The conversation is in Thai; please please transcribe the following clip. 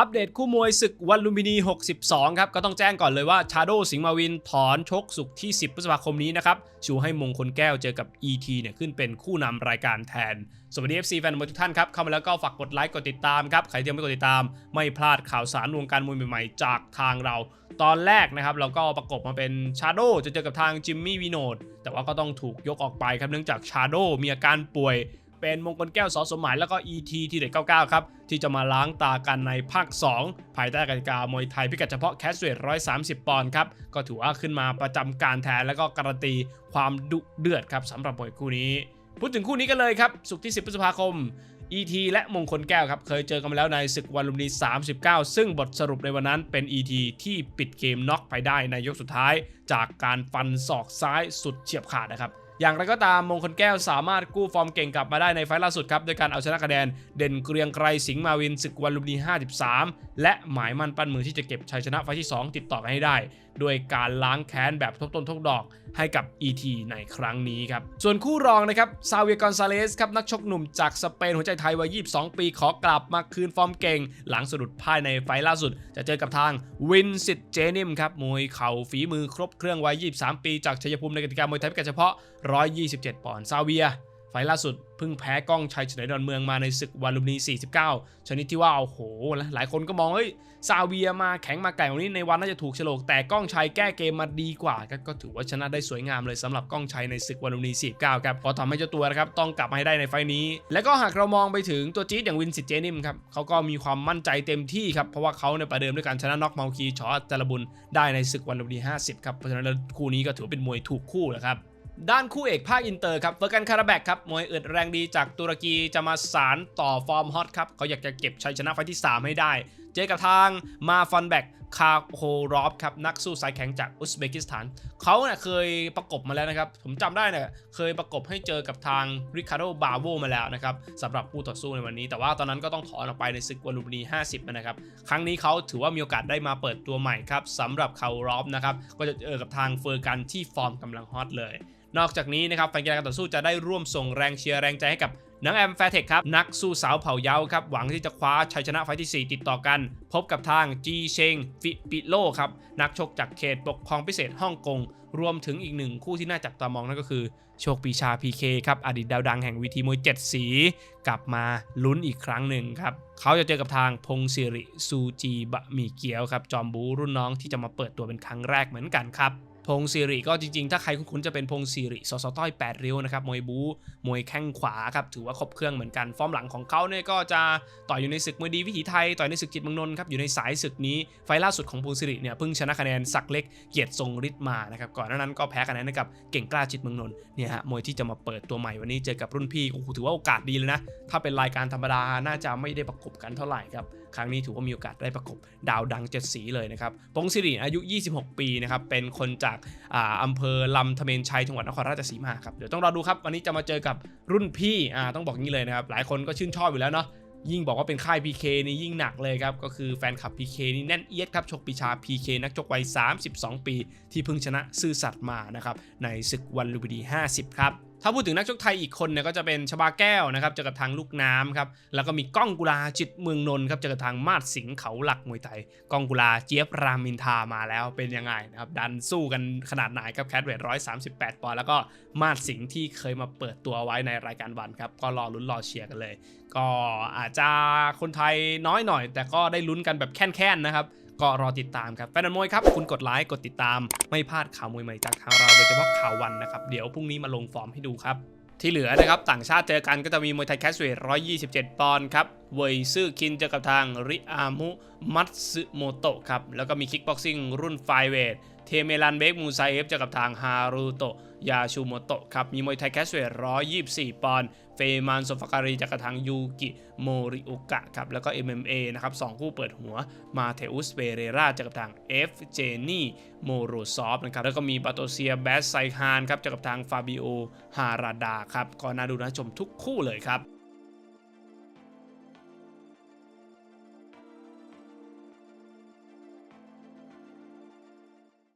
อัปเดตคู่มวยศึกวันลุมพินี 62 ครับ ก็ต้องแจ้งก่อนเลยว่าชาโดสิงห์มาวินถอนชกสุกที่ 10 พฤษภาคมนี้นะครับ ชูให้มงคลแก้วเจอกับ ET เนี่ยขึ้นเป็นคู่นำรายการแทน สวัสดี FC แฟนมวยทุกท่านครับ เข้ามาแล้วก็ฝากกดไลค์กดติดตามครับ ใครที่ยังไม่กดติดตาม ไม่พลาดข่าวสารวงการมวยใหม่ๆ จากทางเรา ตอนแรกนะครับเราก็ประกบมาเป็นชาโดจะเจอกับทางจิมมี่วิโนดแต่ว่าก็ต้องถูกยกออกไปครับเนื่องจากชาโดมีอาการป่วย เป็นมงคลแก้วสอสมหมายแล้วก็ ET ทีเด็ด99 ครับ ที่จะมาล้างตากันในภาค 2 ภายใต้กติกามวยไทยพิกัดเฉพาะแคสเวท130 ปอนด์ครับ ก็ถือว่าขึ้นมาประจำการแทนแล้วก็การันตีความดุเดือดครับสำหรับมวยคู่นี้ พูดถึงคู่นี้กันเลยครับ สุกที่ 10 พฤษภาคม ET และมงคลแก้วครับ เคยเจอกันมาแล้วในศึกวันลุมพินี39 ซึ่งบทสรุปในวันนั้นเป็น ET ที่ปิดเกมน็อกไปได้ในยกสุดท้าย จากการฟันศอกซ้ายสุดเฉียบขาดนะครับ อย่างไรก็ตามมงคลแก้วสามารถกู้ฟอร์มเก่งกลับมาได้ในไฟล์ล่าสุดครับโดยการเอาชนะคะแนนเด่นเกรียงไกรสิงห์มาวินศึกวันลุมพินี53 และหมายมั่นปั้นมือที่จะเก็บชัยชนะไฟที่ 2 ติดต่อกันให้ได้ด้วยการล้างแค้นแบบทบต้นทบดอกให้กับ ET ในครั้งนี้ครับ ส่วนคู่รองนะครับซาเวียกอนซาเลสครับนักชกหนุ่มจากสเปนหัวใจไทยวัย 22 ปีขอกลับมาคืนฟอร์มเก่ง หลังสะดุดพ่ายในไฟล์ล่าสุด จะเจอกับทางวินสิตเจนิมครับมวยเข่าฝีมือครบเครื่องวัย 23 ปีจากชัยภูมิในกติกามวยไทยพิกัดเฉพาะ 127 ปอนด์ซาเวีย ไฟล์ล่าสุดเพิ่งแพ้กล้องชัยเฉลยดอนเมืองมาในศึกวันลุมพินี 49 ชนิดที่ว่าโอ้โห หลายคนก็มองเฮ้ยซาเวียมาแข็งมาไก่วันนี้ในวันน่าจะถูกฉลก แต่กล้องชัยแก้เกมมาดีกว่า ก็ก็ถือว่าชนะได้สวยงามเลยสำหรับกล้องชัยในศึกวันลุมพินี 49 ครับก็ทำให้เจ้าตัวนะครับต้องกลับมาให้ได้ในไฟล์นี้ และก็หากเรามองไปถึงตัวจี๊ดอย่างวินสิตเจนิมครับเขาก็มีความมั่นใจเต็มที่ครับเพราะว่าเขาเนี่ยประเดิมด้วยการชนะน็อกเมาคีชอจารบุญได้ในศึกวันลุมพินี 50 ครับเพราะฉะนั้นคู่นี้ก็ถือว่าเป็นมวยถูกคู่แหละครับ ด้านคู่เอกภาคอินเตอร์ครับเฟอร์กันคาราแบกครับมวยอึดแรงดีจากตุรกีจะมาสารต่อฟอร์มฮอตครับเขาอยากจะเก็บชัยชนะไฟที่ 3 ให้ได้ จอกับทางมาฟันแบกคาโครอฟครับนักสู้สายแข็งจากอุซเบกิสถาน เขาเนี่ยเคยประกบมาแล้วนะครับ ผมจำได้เนี่ยเคยประกบให้เจอกับทางริคาร์โดบาโวมาแล้วนะครับสำหรับผู้ต่อสู้ในวันนี้ แต่ว่าตอนนั้นก็ต้องถอนออกไปในศึกวันลุมนี50 นะครับ ครั้งนี้เขาถือว่ามีโอกาสได้มาเปิดตัวใหม่ครับสำหรับคาร์อฟนะครับก็จะเจอกับทางเฟอร์กันที่ฟอร์มกำลังฮอตเลย นอกจากนี้นะครับแฟนกีฬาการต่อสู้จะได้ร่วมส่งแรงเชียร์แรงใจให้กับ นังแอมแฟเทคครับ นักสู้สาวเผ่าเยาว์ครับ หวังที่จะคว้าชัยชนะไฟที่ 4 ติดต่อกัน พบกับทางจีเชงฟิปิโลครับ นักชกจากเขตปกครองพิเศษฮ่องกง รวมถึงอีกหนึ่งคู่ที่น่าจับตามองนั่นก็คือ โชคปีชา PK ครับ อดีตดาวดังแห่งวีทีมวย7 สี กลับมาลุ้นอีกครั้งหนึ่งครับ เขาจะเจอกับทางพงศิริซูจีบะหมี่เกี๊ยวครับจอมบูรุ่นน้องที่จะมาเปิดตัวเป็นครั้งแรกเหมือนกันครับ พงศิริก็จริงๆ ถ้าใครคุ้นๆจะเป็นพงศิริสสต้อย8ริ้วนะครับมวยบูมวยแข้งขวาครับถือว่าครบเครื่องเหมือนกัน ฟอร์มหลังของเขาเนี่ยก็จะต่อยอยู่ในศึกมวยดีวิถีไทย ต่อยในศึกจิตมืองนนท์ครับอยู่ในสายศึกนี้ไฟล่าสุดของพงศิริเนี่ยเพิ่งชนะคะแนนศักเล็กเกียรติทรงฤทธิ์มานะครับก่อนหน้านั้นก็แพ้คะแนนกับเก่งกล้าจิตมืองนนท์เนี่ยฮะมวยที่จะมาเปิดตัวใหม่วันนี้เจอกับรุ่นพี่โอ้โหถือว่าโอกาสดีเลยนะถ้าเป็นรายการธรรมดาน่าจะไม่ได้ประกบกันเท่าไหร่ครับครั้งนี้ถือว่ามีโอกาสได้ประกบดาวดังเจ็ดสีเลยนะครับพงศิริอายุ 26 ปีนะครับเป็นคนจากอ่าอำเภอลำธเมนชัยจังหวัดนครราชสีมาครับเดี๋ยวต้องรอดูครับวันนี้จะมาเจอกับรุ่นพี่อ่าต้องบอกงี้เลยนะครับหลายคนก็ชื่นชอบอยู่แล้วเนาะยิ่งบอกว่าเป็นค่าย PK นี่ยิ่งหนักเลยครับ ก็คือแฟนคลับ PK นี่แน่นเอียดครับ ชกปีชา PK นักชกวัย 32 ปี ที่เพิ่งชนะซื่อสัตย์มานะครับ ในศึกวันลุมพินี50 ครับ ถ้าพูดถึงนักชกไทยอีกคนเนี่ยก็จะเป็นชบาแก้วนะครับเจอกับทางลูกน้ำครับแล้วก็มีก้องกุลาจิตเมืองนนท์ครับเจอกับทางมาดสิงห์เขาหลักมวยไทยก้องกุลาเจี๊ยบรามินทามาแล้วเป็นยังไงนะครับดันสู้กันขนาดไหนครับแคทเวทร้อยสามสิบแปดปอนด์แล้วก็มาดสิงห์ที่เคยมาเปิดตัวไว้ในรายการวันครับก็รอลุ้นรอเชียร์กันเลย ก็อาจจะคนไทยน้อยหน่อย แต่ก็ได้ลุ้นกันแบบแค่นๆนะครับ ก็รอติดตามครับแฟนมวยครับคุณกดไลค์กดติดตาม ไม่พลาดข่าวมวยใหม่จากทางเราโดยเฉพาะข่าววันนะครับเดี๋ยวพรุ่งนี้มาลงฟอร์มให้ดูครับที่เหลือนะครับต่างชาติเจอกันก็จะมีมวยไทยแคสเวท127 ปอนด์ครับ เวยซื่อคินเจอกับทางริอามุ มัตสึโมโตะครับ แล้วก็มีคิกบ็อกซิ่งรุ่นไฟเวท เทเมรันเบกมูไซเอฟเจอกับทางฮารุโตะยาชูโมโตะครับ มีมวยไทยแคสเวท124 ปอนด์เฟมานโซฟาการีจากกับทางยูกิโมริโอกะครับ แล้วก็ MMA นะครับสองคู่เปิดหัวมาเทอุสเปเรราจากกับทางเอฟเจนี่โมโรซอฟนะครับ แล้วก็มีบาโตเซียแบสไซฮานครับจากกับทางฟาบิโอฮาราดาครับ ก็น่าดูน่าชมทุกคู่เลยครับ